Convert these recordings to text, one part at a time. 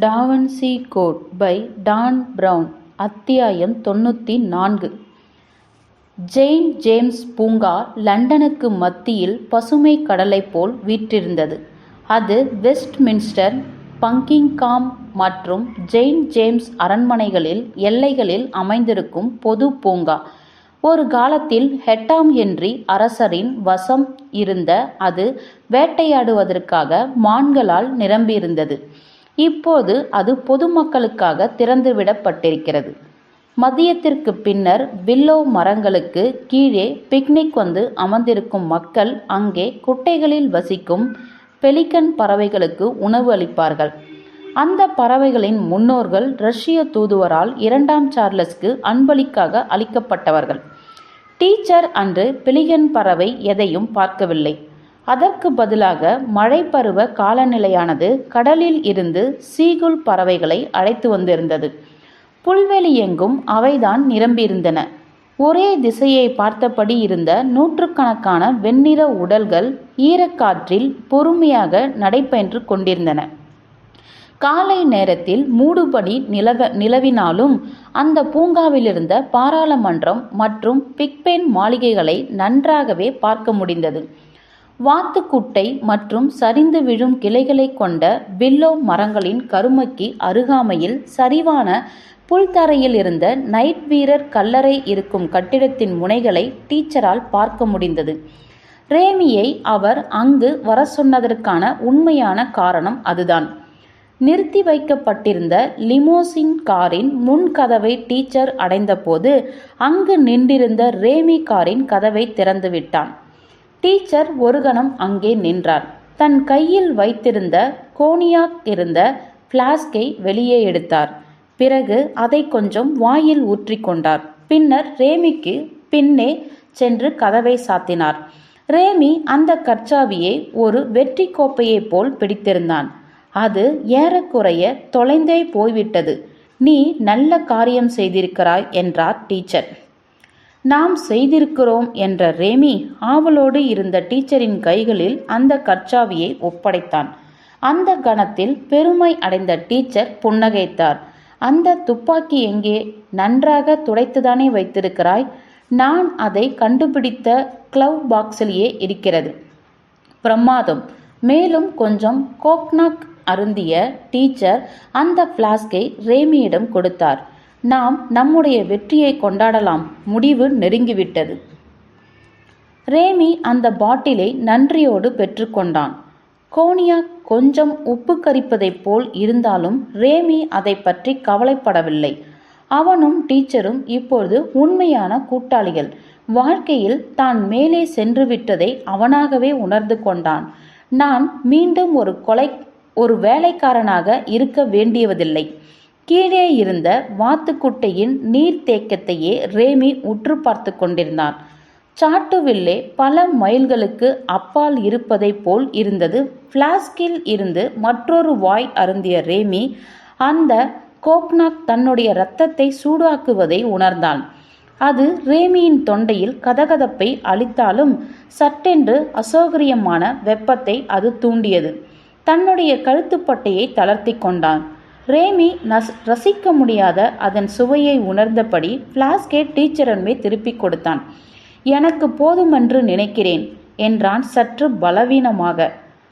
Da Vinci Code by Dan Brown அத்தியாயம் தொண்ணூற்றி நான்கு. ஜெயின் ஜேம்ஸ் பூங்கா லண்டனுக்கு மத்தியில் பசுமை கடலைப் போல் வீற்றிருந்தது. அது வெஸ்ட்மின்ஸ்டர் பங்கிங்காம் மற்றும் ஜெயின் ஜேம்ஸ் அரண்மனைகளில் எல்லைகளில் அமைந்திருக்கும் பொது பூங்கா. ஒரு காலத்தில் ஹெட்டாம் ஹென்றி அரசரின் வசம் இருந்த அது வேட்டையாடுவதற்காக மான்களால் நிரம்பியிருந்தது. இப்போது அது பொதுமக்களுக்காக திறந்துவிடப்பட்டிருக்கிறது. மதியத்திற்கு பின்னர் வில்லோ மரங்களுக்கு கீழே பிக்னிக் வந்து அமர்ந்திருக்கும் மக்கள் அங்கே குட்டைகளில் வசிக்கும் பெலிகன் பறவைகளுக்கு உணவு அளிப்பார்கள். அந்த பறவைகளின் முன்னோர்கள் ரஷ்ய தூதுவரால் இரண்டாம் சார்லஸ்க்கு அன்பளிக்காக அளிக்கப்பட்டவர்கள். டீச்சர் அன்று பெலிகன் பறவை எதையும் பார்க்கவில்லை. அதற்கு பதிலாக மழைப்பருவ காலநிலையானது கடலில் இருந்து சீகுல் பறவைகளை அழைத்து வந்திருந்தது. புல்வெளி எங்கும் அவைதான் நிரம்பியிருந்தன. ஒரே திசையை பார்த்தபடி இருந்த நூற்றுக்கணக்கான வெண்ணிற உடல்கள் ஈரக்காற்றில் பொறுமையாக நடைபெற்று கொண்டிருந்தன. காலை நேரத்தில் மூடுபனி நிலவ நிலவினாலும் அந்த பூங்காவிலிருந்த பாராளுமன்றம் மற்றும் பிக்பென் மாளிகைகளை நன்றாகவே பார்க்க முடிந்தது. வாத்துக்குட்டை மற்றும் சரிந்து விழும் கிளைகளை கொண்ட வில்லோ மரங்களின் கருமைக்கு அருகாமையில் சரிவான புல்தரையில் இருந்த நைட் வீரர் கல்லறை இருக்கும் கட்டிடத்தின் முனைகளை டீச்சரால் பார்க்க முடிந்தது. ரேமியை அவர் அங்கு வர சொன்னதற்கான உண்மையான காரணம் அதுதான். நிறுத்தி வைக்கப்பட்டிருந்த லிமோசின் காரின் முன் கதவை டீச்சர் அடைந்தபோது அங்கு நின்றிருந்த ரேமி காரின் கதவை திறந்துவிட்டான். டீச்சர் ஒரு கணம் அங்கே நின்றார் தன் கையில் வைத்திருந்த கோனியாக் இருந்த பிளாஸ்கை வெளியே எடுத்தார். பிறகு அதை கொஞ்சம் வாயில் ஊற்றிக்கொண்டார் பின்னர் ரேமிக்கு பின்னே சென்று கதவை சாத்தினார். ரேமி அந்த கற்சாவியை ஒரு வெற்றி கோப்பையைப் போல் பிடித்திருந்தான். அது ஏறக்குறைய தொலைந்தே போய்விட்டது. நீ நல்ல காரியம் செய்திருக்கிறாய் என்றார் டீச்சர். நாம் செய்திருக்கிறோம் என்ற ரேமி ஆவலோடு இருந்த டீச்சரின் கைகளில் அந்த கற்சாவியை ஒப்படைத்தான். அந்த கணத்தில் பெருமை அடைந்த டீச்சர் புன்னகைத்தார். அந்த துப்பாக்கி எங்கே? நன்றாக துடைத்துதானே வைத்திருக்கிறாய்? நான் அதை கண்டுபிடித்த கிளவ் பாக்ஸிலேயே இருக்கிறது. பிரமாதம். மேலும் கொஞ்சம் கோக்னாக் அருந்திய டீச்சர் அந்த பிளாஸ்கை ரேமியிடம் கொடுத்தார். நாம் நம்முடைய வெற்றியை கொண்டாடலாம். முடிவு நெருங்கிவிட்டது. ரேமி அந்த பாட்டிலை நன்றியோடு பெற்றுக்கொண்டான் கோனியா கொஞ்சம் உப்பு கரிப்பதைப் போல் இருந்தாலும் ரேமி அதை பற்றி கவலைப்படவில்லை. அவனும் டீச்சரும் இப்பொழுது உண்மையான கூட்டாளிகள். வாழ்க்கையில் தான் மேலே சென்று விட்டதை அவனாகவே உணர்ந்து கொண்டான். நான் மீண்டும் ஒரு கொலை ஒரு வேலைக்காரனாக இருக்க வேண்டியவதில்லை கீழே இருந்த வாத்துக்குட்டையின் நீர்த்தேக்கத்தையே ரேமி உற்று பார்த்து கொண்டிருந்தான். சாட்டுவில்லே பல மைல்களுக்கு அப்பால் இருப்பதைப் போல் இருந்தது. பிளாஸ்கில் இருந்து மற்றொரு வாய் அருந்திய ரேமி அந்த கோக்னாக் தன்னுடைய இரத்தத்தை சூடாக்குவதை உணர்ந்தான். அது ரேமியின் தொண்டையில் கதகதப்பை அளித்தாலும் சட்டென்று அசௌகரியமான வெப்பத்தை அது தூண்டியது. தன்னுடைய கழுத்துப்பட்டையை தளர்த்தி கொண்டான். ரேமி நஸ் ரசிக்க முடியாத அதன் சுவையை உணர்ந்தபடி ஃப்ளாஸ்கே டீச்சரன்மே திருப்பிக் கொடுத்தான். எனக்கு போதுமென்று நினைக்கிறேன் என்றான் சற்று பலவீனமாக.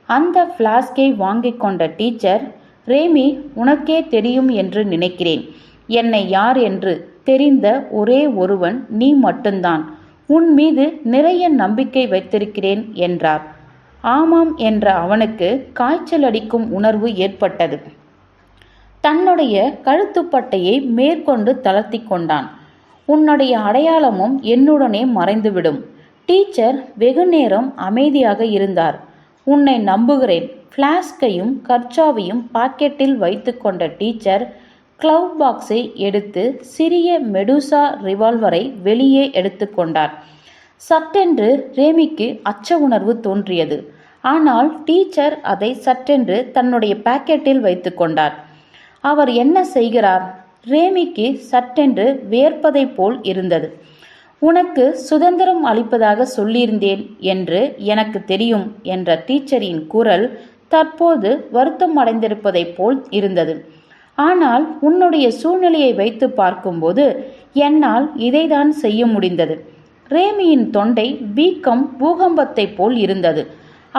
அந்த ஃப்ளாஸ்கை வாங்கி கொண்ட டீச்சர் ரேமி உனக்கே தெரியும் என்று நினைக்கிறேன். என்னை யார் என்று தெரிந்த ஒரே ஒருவன் நீ மட்டும்தான். உன் மீது நிறைய நம்பிக்கை வைத்திருக்கிறேன் என்றார். ஆமாம் என்ற அவனுக்கு காய்ச்சல் அடிக்கும் உணர்வு ஏற்பட்டது. தன்னுடைய கழுத்துப்பட்டையை மேற்கொண்டு தளர்த்தி கொண்டான். உன்னுடைய அடையாளமும் என்னுடனே மறைந்துவிடும். டீச்சர் வெகு நேரம் அமைதியாக இருந்தார். உன்னை நம்புகிறேன். ஃப்ளாஸ்கையும் கர்ச்சாவையும் பாக்கெட்டில் வைத்து கொண்ட டீச்சர் க்ளவ் பாக்ஸை எடுத்து சிறிய மெடுசா ரிவால்வரை வெளியே எடுத்துக்கொண்டார் சட்டென்று ரேமிக்கு அச்ச உணர்வு தோன்றியது. ஆனால் டீச்சர் அதை சட்டென்று தன்னுடைய பாக்கெட்டில் வைத்து கொண்டார். அவர் என்ன செய்கிறார்? ரேமிக்கு சட்டென்று வேர்ப்பதைப் போல் இருந்தது. உனக்கு சுதந்திரம் அளிப்பதாக சொல்லியிருந்தேன் என்று எனக்கு தெரியும் என்ற டீச்சரின் குரல் தற்போது வருத்தம் அடைந்திருப்பதைப் போல் இருந்தது. ஆனால் உன்னுடைய சூழ்நிலையை வைத்து பார்க்கும்போது என்னால் இதைதான் செய்ய முடிந்தது. ரேமியின் தொண்டை வீக்கம் பூகம்பத்தைப் போல் இருந்தது.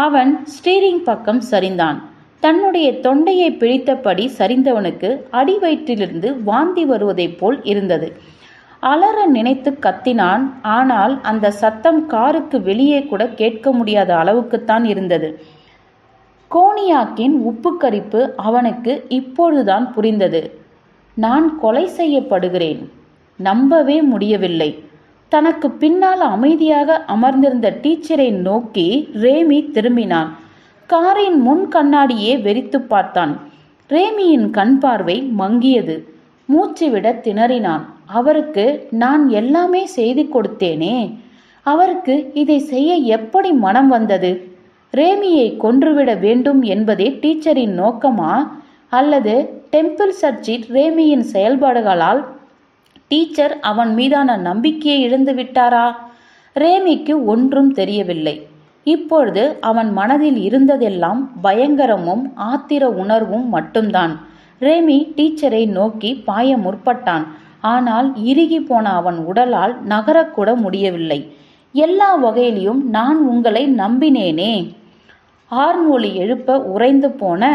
அவன் ஸ்டீரிங் பக்கம் சரிந்தான். தன்னுடைய தொண்டையை பிடித்தபடி சரிந்தவனுக்கு அடி வயிற்றிலிருந்து வாந்தி வருவதைப் போல் இருந்தது. அலற நினைத்து கத்தினான். ஆனால் அந்த சத்தம் காருக்கு வெளியே கூட கேட்க முடியாத அளவுக்குத்தான் இருந்தது. கோனியாக்கின் உப்பு கரிப்பு அவனுக்கு இப்பொழுதுதான் புரிந்தது. நான் கொலை செய்யப்படுகிறேன். நம்பவே முடியவில்லை. தனக்கு பின்னால் அமைதியாக அமர்ந்திருந்த டீச்சரை நோக்கி ரேமி திரும்பினான். காரின் முன் கண்ணாடியே வெறித்து பார்த்தான். ரேமியின் கண் பார்வை மங்கியது. மூச்சு விட திணறினான். அவருக்கு நான் எல்லாமே செய்து கொடுத்தேனே. அவருக்கு இதை செய்ய எப்படி மனம் வந்தது? ரேமியை கொன்றுவிட வேண்டும் என்பதே டீச்சரின் நோக்கமா? அல்லது டெம்பிள் சர்ச்சில் ரேமியின் செயல்பாடுகளால் டீச்சர் அவன் மீதான நம்பிக்கையை இழந்து விட்டாரா ரேமிக்கு ஒன்றும் தெரியவில்லை. இப்பொழுது அவன் மனதில் இருந்ததெல்லாம் பயங்கரமும் ஆத்திர உணர்வும் மட்டும்தான். ரேமி டீச்சரை நோக்கி பாய முற்பட்டான். ஆனால் இறுகி போன அவன் உடலால் நகரக்கூட முடியவில்லை. எல்லா வகையிலும் நான் உங்களை நம்பினேனே. ஆர்ன் ஒளி எழுப்ப உறைந்து போன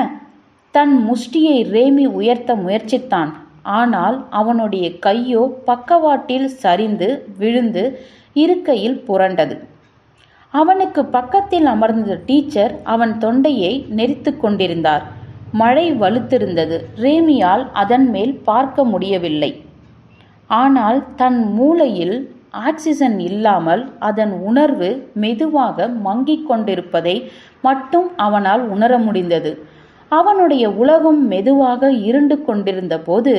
தன் முஷ்டியை ரேமி உயர்த்த முயற்சித்தான். ஆனால் அவனுடைய கையோ பக்கவாட்டில் சரிந்து விழுந்து இருக்கையில் புரண்டது. அவனுக்கு பக்கத்தில் அமர்ந்த டீச்சர் அவன் தொண்டையை நெரித்து கொண்டிருந்தார். மழை வலுத்திருந்தது. ரேமியால் அதன் மேல் பார்க்க முடியவில்லை. ஆனால் தன் மூளையில் ஆக்சிஜன் இல்லாமல் அதன் உணர்வு மெதுவாக மங்கிக் கொண்டிருப்பதை மட்டும் அவனால் உணர முடிந்தது. அவனுடைய உலகம் மெதுவாக இருண்டு கொண்டிருந்த போது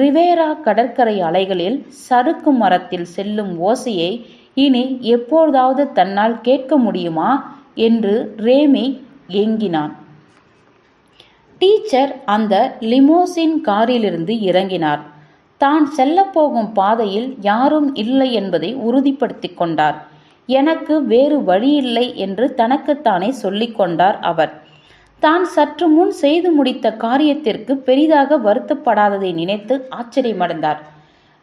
ரிவேரா கடற்கரை அலைகளில் சறுக்கு மரத்தில் செல்லும் ஓசையை இனி எப்பொழுதாவது தன்னால் கேட்க முடியுமா? என்று ரேமி ஏங்கினான். டீச்சர் அந்த லிமோசின் காரிலிருந்து இறங்கினார். தான் செல்லப்போகும் பாதையில் யாரும் இல்லை என்பதை உறுதிப்படுத்தி கொண்டார். எனக்கு வேறு வழியில்லை என்று தனக்குத்தானே சொல்லிக்கொண்டார் அவர். தான் சற்று முன் செய்து முடித்த காரியத்திற்கு பெரிதாக வருத்தப்படாததை நினைத்து ஆச்சரியமடைந்தார்.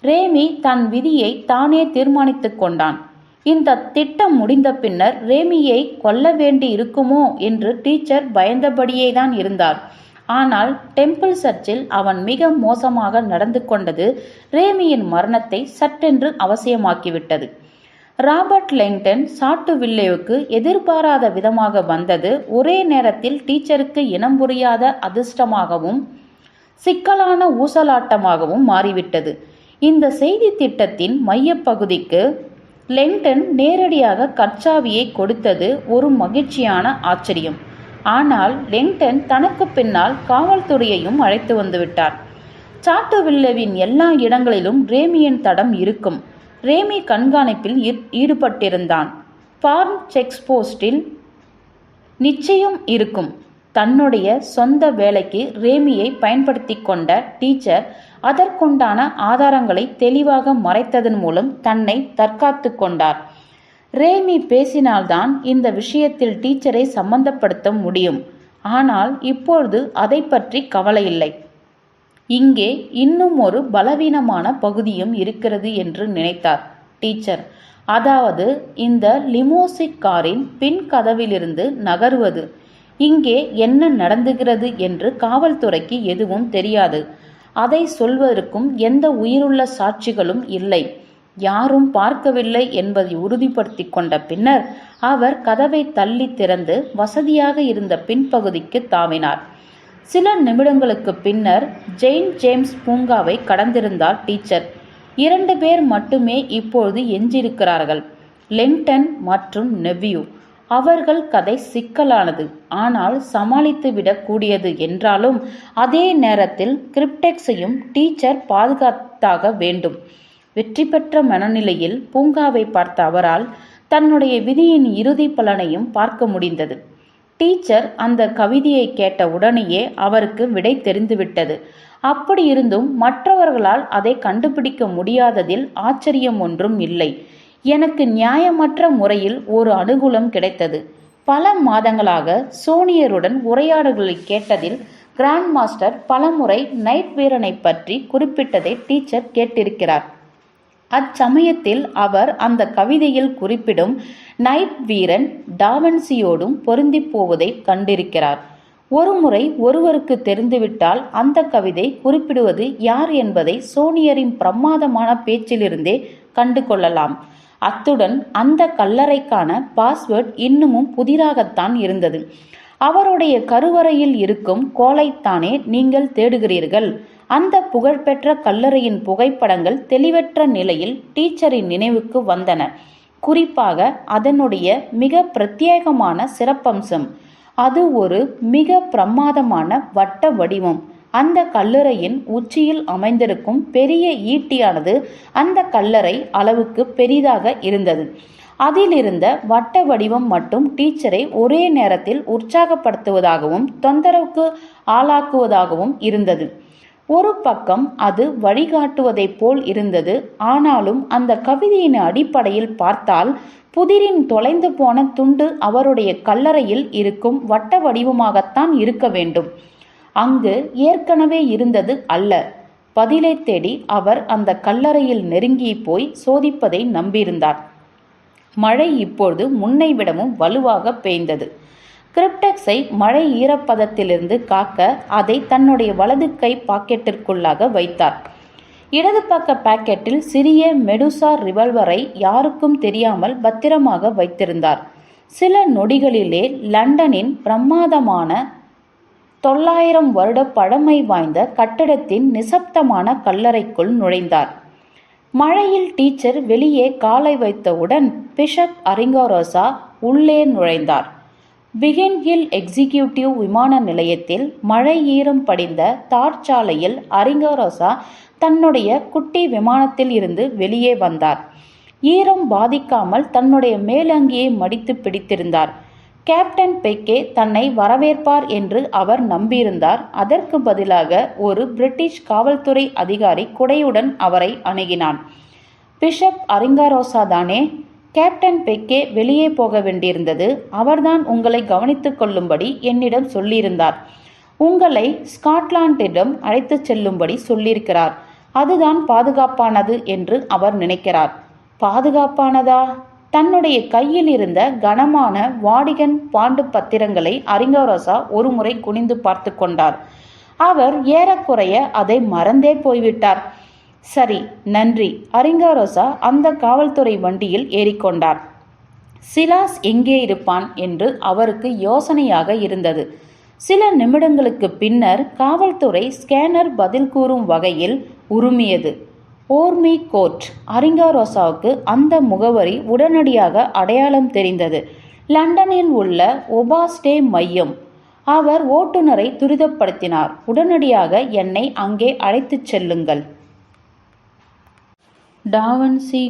ரேமி தன் விதியை தானே தீர்மானித்துக் கொண்டான். இந்த திட்டம் முடிந்த பின்னர் ரேமியை கொல்ல வேண்டி இருக்குமோ என்று டீச்சர் பயந்தபடியே தான் இருந்தார். ஆனால் டெம்பிள் சர்ச்சில் அவன் மிக மோசமாக நடந்து கொண்டது ரேமியின் மரணத்தை சட்டென்று அவசியமாக்கிவிட்டது. ராபர்ட் லெங்டன் சாட்டு வில்லேவுக்கு எதிர்பாராத விதமாக வந்தது ஒரே நேரத்தில் டீச்சருக்கு இனம் புரியாத அதிர்ஷ்டமாகவும் சிக்கலான ஊசலாட்டமாகவும் மாறிவிட்டது. இந்த செய்தி திட்டத்தின் மையப்பகுதிக்கு லெங்டன் நேரடியாக கற்சாவியை கொடுத்தது ஒரு மகிழ்ச்சியான ஆச்சரியம். ஆனால் லெங்டன் தனக்கு பின்னால் காவல்துறையையும் அழைத்து வந்துவிட்டார். சாட்டுவில்லவின் எல்லா இடங்களிலும் ரேமியின் தடம் இருக்கும். ரேமி கண்காணிப்பில் ஈடுபட்டிருந்தான். ஃபார்ம் செக்ஸ் போஸ்டில் நிச்சயம் இருக்கும். தன்னுடைய சொந்த வேலைக்கு ரேமியை பயன்படுத்தி கொண்ட டீச்சர் அதற்குண்டான ஆதாரங்களை தெளிவாக மறைத்ததன் மூலம் தன்னை தற்காத்து கொண்டார். ரேமி பேசினால்தான் இந்த விஷயத்தில் டீச்சரை சம்பந்தப்படுத்த முடியும். ஆனால் இப்பொழுது அதை பற்றி கவலை இல்லை இங்கே இன்னும் ஒரு பலவீனமான பகுதியும் இருக்கிறது என்று நினைத்தார் டீச்சர். அதாவது இந்த லிமோசிக் காரின் பின் கதவிலிருந்து நகர்வது. இங்கே என்ன நடந்துகிறது என்று காவல்துறைக்கு எதுவும் தெரியாது. அதை சொல்வதற்கும் எந்த உயிருள்ள சாட்சிகளும் இல்லை. யாரும் பார்க்கவில்லை என்பதை உறுதிப்படுத்தி கொண்ட பின்னர் அவர் கதவை தள்ளி திறந்து வசதியாக இருந்த பின்பகுதிக்கு தாவினார். சில நிமிடங்களுக்கு பின்னர் ஜெயின் ஜேம்ஸ் பூங்காவை கடந்திருந்தார் டீச்சர். இரண்டு பேர் மட்டுமே இப்பொழுது எஞ்சியிருக்கிறார்கள். லெங்டன் மற்றும் நெவ்யூ. அவர்கள் கதை சிக்கலானது ஆனால் சமாளித்து விடக்கூடியது என்றாலும் அதே நேரத்தில் கிரிப்டெக்ஸையும் டீச்சர் பாதுகாத்தாக வேண்டும். வெற்றி பெற்ற மனநிலையில் பூங்காவை பார்த்த அவரால் தன்னுடைய விதியின் இறுதி பலனையும் பார்க்க முடிந்தது. டீச்சர் அந்த கவிதையை கேட்ட உடனேயே அவருக்கு விடை தெரிந்துவிட்டது. அப்படி இருந்தும் மற்றவர்களால் அதை கண்டுபிடிக்க முடியாததில் ஆச்சரியம் ஒன்றும் இல்லை. எனக்கு நியாயமற்ற முறையில் ஒரு அனுகூலம் கிடைத்தது. பல மாதங்களாக சோனியருடன் உரையாடல்களை கேட்டதில் கிராண்ட் மாஸ்டர் பலமுறை நைட் வீரனை பற்றி குறிப்பிட்டதை டீச்சர் கேட்டிருக்கிறார். அச்சமயத்தில் அவர் அந்த கவிதையில் குறிப்பிடும் நைட் வீரன் டாவன்சியோடும் பொருந்தி போவதை கண்டிருக்கிறார். ஒருமுறை ஒருவருக்கு தெரிந்துவிட்டால் அந்த கவிதை குறிப்பிடுவது யார் என்பதை சோனியரின் பிரமாதமான பேச்சிலிருந்தே கண்டு கொள்ளலாம் அத்துடன் அந்த கல்லறைக்கான பாஸ்வேர்ட் இன்னமும் புதிராகத்தான் இருந்தது. அவருடைய கருவறையில் இருக்கும் கோலைத்தானே நீங்கள் தேடுகிறீர்கள். அந்த புகழ்பெற்ற கல்லறையின் புகைப்படங்கள் தெளிவற்ற நிலையில் டீச்சரின் நினைவுக்கு வந்தன. குறிப்பாக அதனுடைய மிக பிரத்யேகமான சிறப்பம்சம் அது ஒரு மிக பிரமாதமான வட்ட வடிவம். அந்த கல்லறையின் உச்சியில் அமைந்திருக்கும் பெரிய ஈட்டியானது அந்த கல்லறை அளவுக்கு பெரிதாக இருந்தது. அதிலிருந்த வட்ட வடிவம் மட்டும் டீச்சரை ஒரே நேரத்தில் உற்சாகப்படுத்துவதாகவும் தொந்தரவுக்கு ஆளாக்குவதாகவும் இருந்தது. ஒரு பக்கம் அது வழிகாட்டுவதைப் போல் இருந்தது. ஆனாலும் அந்த கவிதையின் அடிப்படையில் பார்த்தால் புதிரின் தொலைந்து போன துண்டு அவருடைய கல்லறையில் இருக்கும் வட்ட வடிவமாகத்தான் இருக்க வேண்டும். அங்கு ஏற்கனவே இருந்தது அல்ல. பதிலை தேடி அவர் அந்த கல்லறையில் நெருங்கி போய் சோதிப்பதை நம்பியிருந்தார். மழை இப்பொழுது முன்னை விடவும் வலுவாக பெய்ந்தது. கிரிப்டெக்ஸை மழை ஈரப்பதத்திலிருந்து காக்க அதை தன்னுடைய வலது கை பாக்கெட்டிற்குள்ளாக வைத்தார். இடது பக்க பாக்கெட்டில் சிறிய மெடுசா ரிவல்வரை யாருக்கும் தெரியாமல் பத்திரமாக வைத்திருந்தார். சில நொடிகளிலே லண்டனின் பிரமாதமான தொள்ளாயிரம் வருட பழமை வாய்ந்த கட்டடத்தின் நிசப்தமான கல்லறைக்குள் நுழைந்தார். மழையில் டீச்சர் வெளியே காலை வைத்தவுடன் பிஷப் அரிங்கோரோசா உள்ளே நுழைந்தார். பிகின் ஹில் எக்ஸிகியூட்டிவ் விமான நிலையத்தில் மழை ஈரம் படிந்த தார்ச்சாலையில் அரிங்கோரோசா தன்னுடைய குட்டி விமானத்தில் இருந்து வெளியே வந்தார். ஈரம் பாதிக்காமல் தன்னுடைய மேலங்கியை மடித்து பிடித்திருந்தார். கேப்டன் பெக்கே தன்னை வரவேற்பார் என்று அவர் நம்பியிருந்தார். அதற்கு பதிலாக ஒரு பிரிட்டிஷ் காவல்துறை அதிகாரி குடையுடன் அவரை அணுகினான். பிஷப் அரிங்காரோசா தானே? கேப்டன் பெக்கே வெளியே போக வேண்டியிருந்தது. அவர்தான் உங்களை கவனித்துக் கொள்ளும்படி என்னிடம் சொல்லியிருந்தார். உங்களை ஸ்காட்லாண்டிடம் அழைத்துச் செல்லும்படி சொல்லியிருக்கிறார். அதுதான் பாதுகாப்பானது என்று அவர் நினைக்கிறார். பாதுகாப்பானதா? தன்னுடைய கையில் இருந்த கனமான வாடிகன் பாண்டு பத்திரங்களை அரிங்கோரோசா ஒருமுறை குனிந்து பார்த்து கொண்டார். அவர் ஏறக்குறைய அதை மறந்தே போய்விட்டார். சரி நன்றி அரிங்கோரோசா அந்த காவல்துறை வண்டியில் ஏறிக்கொண்டார் சிலாஸ் எங்கே இருப்பான் என்று அவருக்கு யோசனையாக இருந்தது. சில நிமிடங்களுக்கு பின்னர் காவல்துறை ஸ்கேனர் பதில் கூறும் வகையில் உருமியது. ஓர்மி கோர்ட் அரிங்காரோசாவுக்கு அந்த முகவரி உடனடியாக அடையாளம் தெரிந்தது. லண்டனில் உள்ள ஒபாஸ்டே மையம். அவர் ஓட்டுநரை துரிதப்படுத்தினார். உடனடியாக என்னை அங்கே அழைத்துச் செல்லுங்கள். டாவன்சி